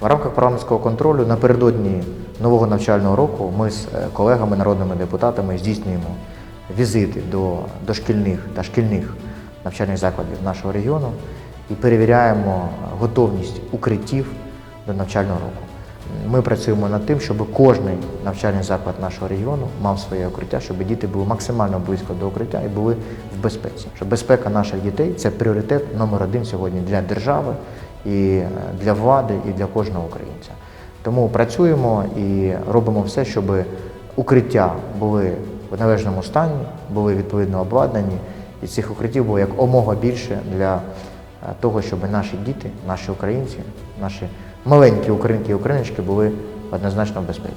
парламентського контролю напередодні нового навчального року ми з е, колегами, народними депутатами здійснюємо візити до дошкільних та шкільних навчальних закладів нашого регіону і перевіряємо готовність укриттів до навчального року. Ми працюємо над тим, щоб кожен навчальний заклад нашого регіону мав своє укриття, щоб діти були максимально близько до укриття і були в безпеці. Щоб безпека наших дітей це пріоритет номер один сьогодні для держави і е, для влади, і для кожного українця. Тому працюємо і робимо все, щоб укриття були в належному стані, були відповідно обладнані, і цих укриттів було як омога більше для е, того, щоб наші діти, наші українці, наші маленькі українки і україночки були однозначно в безпеці.